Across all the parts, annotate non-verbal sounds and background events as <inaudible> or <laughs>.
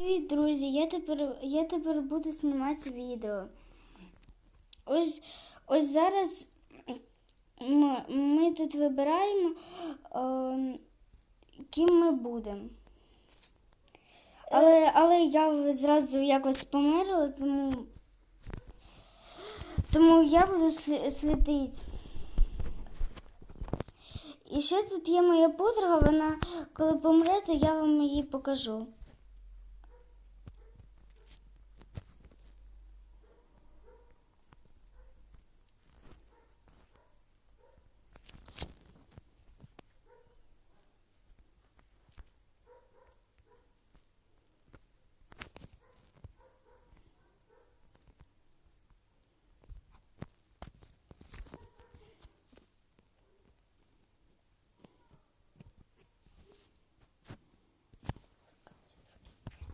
Привіт, друзі! Я тепер, я тепер буду знімати відео. Ось, ось зараз ми, ми тут вибираємо, е, ким ми будемо. Але, але я зразу якось померла, тому, тому я буду слі- слідити. І ще тут є моя подруга, вона коли помре, то я вам її покажу.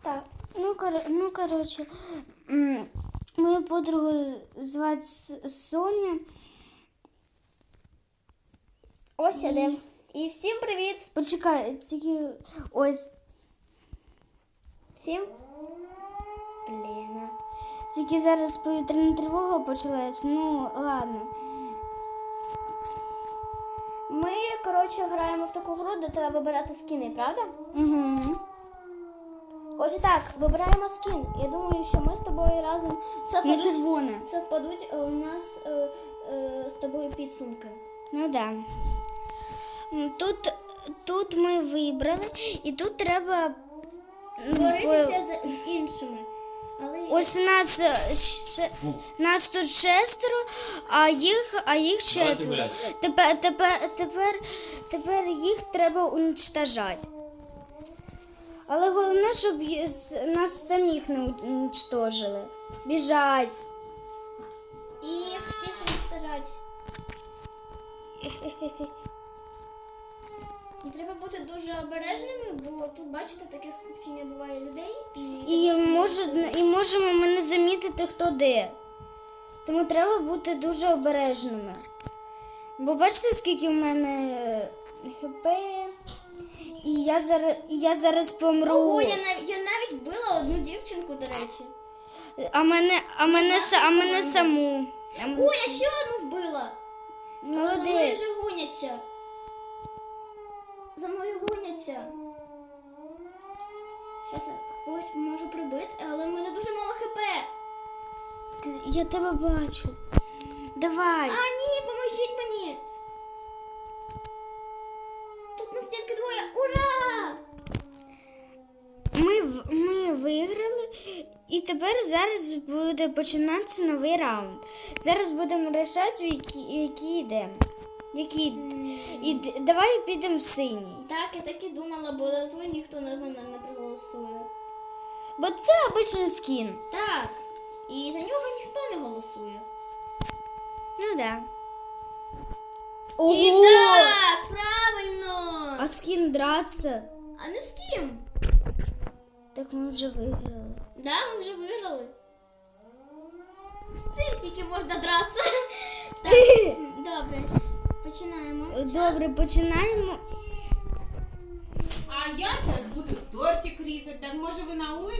Так, ну, кор... ну коротше, мою подругу звати Соня. Ось ідем. І всім привіт! Почекай, тільки ось. Всім. Блін. Тільки зараз повітряна тривога почалась. Ну, ладно. Ми, коротше, граємо в таку гру, де треба вибирати скіни, правда? Угу. Отже, так, вибираємо скін. Я думаю, що ми з тобою разом совпадуть, червоне. совпадуть е, у нас е, е, з тобою підсумки. Ну да. Тут, тут ми вибрали, і тут треба. м, Боритися з, з іншими. Але Ось нас, е, ще- нас тут шестеро, а їх, а їх четверо. гуляти. Тепер, тепер, тепер, тепер їх треба уничтожати. Але головне, щоб нас самих не уничтожили. Біжать. і всіх уничтожать. <laughs> Треба бути дуже обережними, бо тут, бачите, таке скупчення буває людей. І, І, може, і можемо ми не замітити, хто де. Тому треба бути дуже обережними. Бо бачите, скільки в мене хп. І я зараз, я зараз помру. Ого, я, нав... я навіть вбила одну дівчинку, до речі. А мене, а мене, са- а мене саму. А мене О, я ще одну вбила. Але За мною Молодець. вже гоняться. За мною гоняться. Щас я когось можу прибити, але в мене дуже мало хп. Ти- Я тебе бачу. Давай. А, Ми, виграли, і тепер зараз буде починатися новий раунд. Зараз будемо рішати, в які, в які йдемо. Які... І давай підемо в синій. Так, я так і думала, бо на твій ніхто на мене не проголосує. Бо це обичний скін. Так. І за нього ніхто не голосує. Ну да. І так, правильно! А з ким драться? А не з ким? Так ми вже виграли. Да, ми вже виграли. З цим тільки можна дратися. <laughs> Так, добре. Починаємо. Добре, починаємо. А я зараз буду тортик різати. Так може ви на вулиці?